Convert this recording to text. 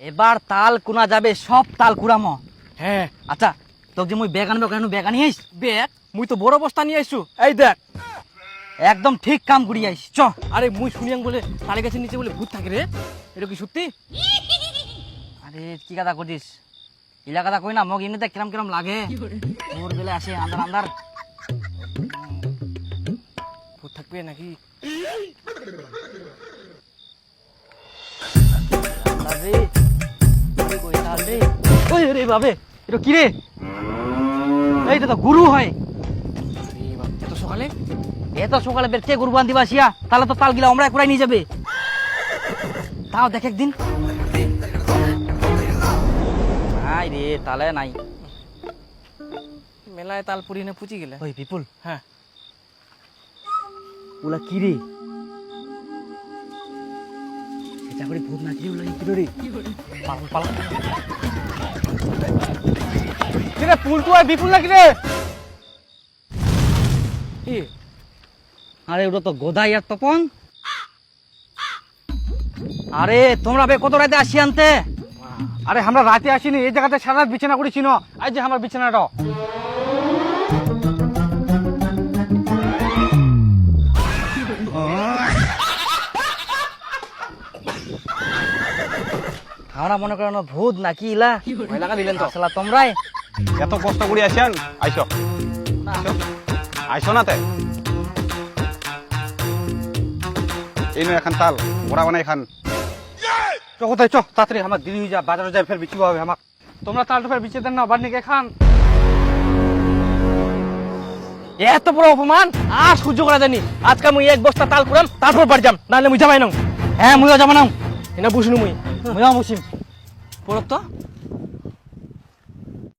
এবার তাল কুনা যাবে সব তাল কুড়ামো। হ্যাঁ। আচ্ছা তোকে মুই ব্যাগ আনবে কেন ব্যাগ আনি আইস বেগ মুই তো বড় বস্তা নিয়ে আইসু। এই দেখ। একদম ঠিক কাম করি আইস চ। আরে মুই শুনিয়াং বলে তালে গাছের নিচে বলে ভূত থাকে রে। এটা কি সত্যি? আরে কি কথা করছিস ইলা কথা কই না মগ এমনিতে কিরম কিরম লাগে। ভোর বেলা আসে আন্দার আন্দার ভূত থাকবে নাকি? ওই কই তাল রে ওই রে বাবে এটা কি রে? এইটা তো গুরু হয়। আরে এত সকালে? এত সকালে বের কে গুরু বান দিবা তাহলে তো তাল গিলা আমরা কুড়াই নিয়ে যাবে। তাও দেখ একদিন। নাই রে তালে নাই। মেলায় তাল পুরি না পুচি গেলে। ওই বিপুল। হ্যাঁ। ওলা কি রে? এটা করে ভূত ওলা কি রে পালা পালা কিরে পুলটু আর বিপুল নাকি রে? কি? আরে, ওটা তো গোদাই আর তপন। আরে, তোমরা বে, কত রাতে আসি আনতে? আরে, আমরা রাতে আসিনি, এই জায়গাতে সারা বিছানা করেছি, না। এই যে আমার বিছানাটা। আমরা মনে করেন ভূত নাকি ইলা? লাগা দিলেন তো। আসলা তোমরাই। এত কষ্ট করে আসেন আইস। আইস না তে। এই নো এখন তাল ওরা বানাই খান। চ কোথায়? চ তাড়াতাড়ি আমার দেরি হয়ে যা বাজারে যাই ফের বিচিব হবে আমার তোমরা তালটা ফের বিচে দেন না বান্নিকে খান। এত বড় অপমান আর সহ্য করা জানি আজকে মুই এক বস্তা তাল কুড়াম তারপর বাড়ি যাম নাহলে মুই যাবাই নং। হ্যাঁ মুইও যাব না। এনা বুঝনু মুই। মুইও বসিম পড়ত তো